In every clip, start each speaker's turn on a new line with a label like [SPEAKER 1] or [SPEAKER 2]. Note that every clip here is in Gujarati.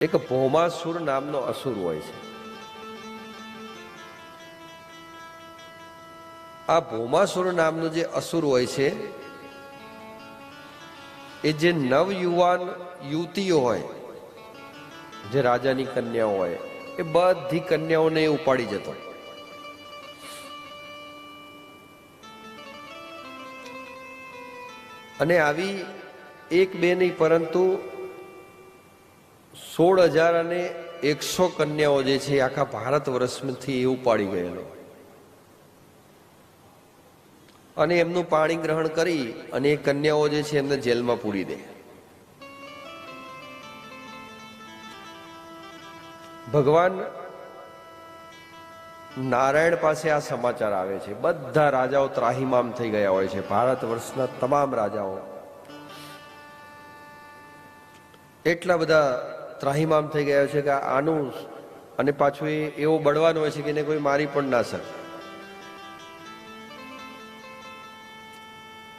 [SPEAKER 1] એક ભૌમાસુર નામનો અસુર હોય છે. આ ભૌમાસુર નામનો જે અસુર હોય છે, એ જે નવયુવાન યુવતીઓ હોય, જે રાજાની કન્યાઓ હોય, એ બધી કન્યાઓને ઉપાડી જતો. અને આવી એક બે નહીં પરંતુ સોળ હજાર અને એકસો કન્યાઓ જે છે આખા ભારત વર્ષથી એ ઉપાડી ગયેલો. અને એમનું પાણી ગ્રહણ કરી અને એ કન્યાઓ જે છે એમને જેલમાં પૂરી દે. ભગવાન નારાયણ પાસે આ સમાચાર આવે છે. બધા રાજાઓ ત્રાહીમામ થઈ ગયા હોય છે. ભારત વર્ષના તમામ રાજાઓ. એટલા બધા ત્રાહિમામ થઈ ગયા છે કે આનું અને પાછું એ એવો બળવાનો હોય છે કે એને કોઈ મારી પણ ના શકે.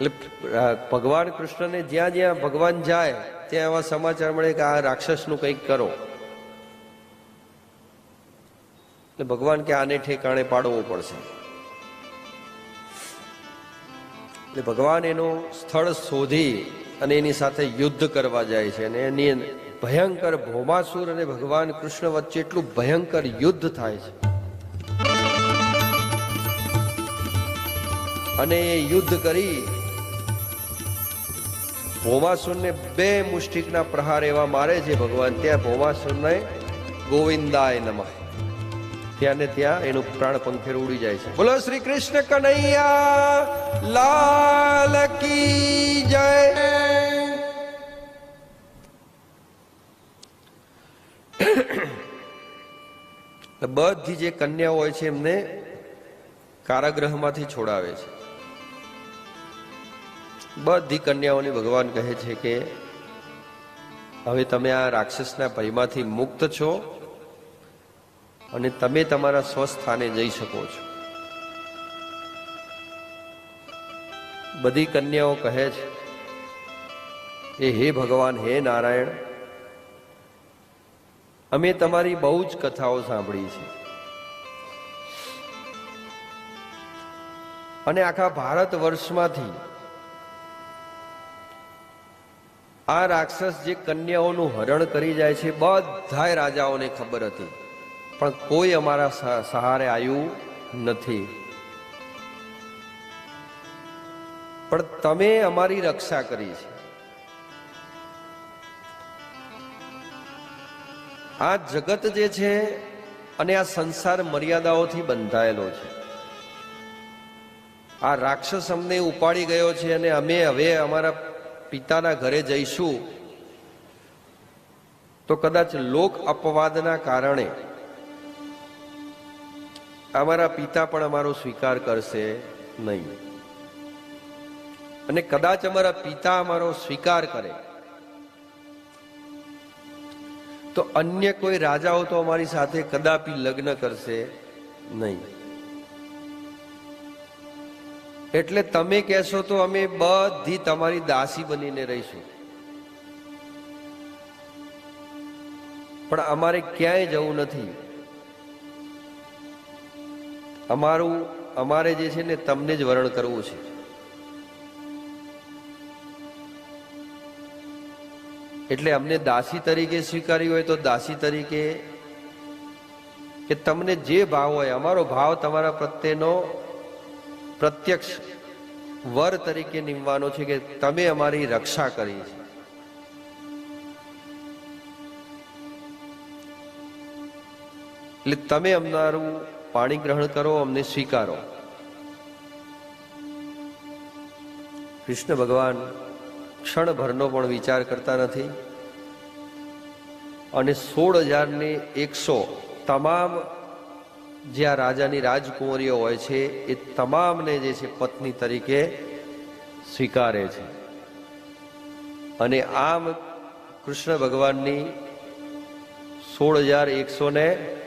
[SPEAKER 1] એટલે ભગવાન કૃષ્ણને જ્યાં જ્યાં ભગવાન જાય, ત્યાં એવા સમાચાર મળે કે આ રાક્ષસનું કંઈક કરો. એટલે ભગવાન કે આને ઠેકાણે પાડવું પડશે. એટલે ભગવાન એનું સ્થળ શોધી અને એની સાથે યુદ્ધ કરવા જાય છે અને એની ભયંકર ભોમાસુર અને ભગવાન કૃષ્ણ વચ્ચે એટલું ભયંકર યુદ્ધ થાય છે. અને એ યુદ્ધ કરી ભોમાસુરને બે મુષ્ટિકના પ્રહાર એવા મારે છે, ભગવાન, ત્યાં ભોમાસુરને ગોવિંદાય નમઃ. ત્યાં ને ત્યાં એનું પ્રાણ પંખેર ઉડી જાય છે. બોલો, શ્રી કૃષ્ણ કનૈયા, લાલ કી જય. બધી જે કન્યાઓ હોય છે એમને કારાગ્રહમાંથી છોડાવે છે. બધી કન્યાઓને ભગવાન કહે છે કે, હવે તમે આ રાક્ષસના ભયમાંથી મુક્ત છો અને તમે તમારા સ્વસ્થાને જઈ શકો છો. બધી કન્યાઓ કહે છે કે, હે ભગવાન, હે નારાયણ અમે તમારી બહુ જ કથાઓ સાંભળી છે. અને આખા ભારત વર્ષમાંથી આ રાક્ષસ જે કન્યાઓનું હરણ કરી જાય છે, બધાય રાજાઓને ખબર હતી. પણ કોઈ અમારા સહારે આવ્યું નથી. પણ તમે અમારી રક્ષા કરી છે. આ જગત જે છે અને આ સંસાર મર્યાદાઓથી બંધાયેલો છે. આ રાક્ષસ અમને ઉપાડી ગયો છે અને અમે હવે અમારા પિતાના ઘરે જઈશું. તો કદાચ લોક અપવાદના કારણે અમારા પિતા પણ અમારો સ્વીકાર કરશે નહીં. અને કદાચ અમારા પિતા અમારો સ્વીકાર કરે. તો અન્ય કોઈ રાજાઓ તો અમારી સાથે કદાપી લગ્ન કરશે નહીં. એટલે તમે કહેશો તો અમે બધી તમારી દાસી બનીને રહીશું. પણ અમારે ક્યાંય જવું નથી. અમારું, અમારે જે છે ને, તમને જ વરણ કરવું છે. એટલે અમને દાસી તરીકે સ્વીકારી હોય તો દાસી તરીકે કે તમને જે ભાવ હોય, અમારો ભાવ તમારા પ્રત્યેનો પ્રત્યક્ષ વર તરીકે નિમવાનો છે કે તમે અમારી રક્ષા કરી છે. એટલે તમે અમારું પાણી ગ્રહણ કરો, અમને સ્વીકારો. કૃષ્ણ ભગવાન ક્ષણભરનો પણ વિચાર કરતા નથી. અને સોળ હજારને એકસો તમામ જે આ રાજાની રાજકુંવરીઓ હોય છે, એ તમામને જે છે પત્ની તરીકે સ્વીકારે છે. અને આમ કૃષ્ણ ભગવાનની સોળ હજાર એકસો ને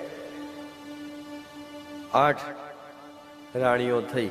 [SPEAKER 1] આઠ રાણીઓ થઈ.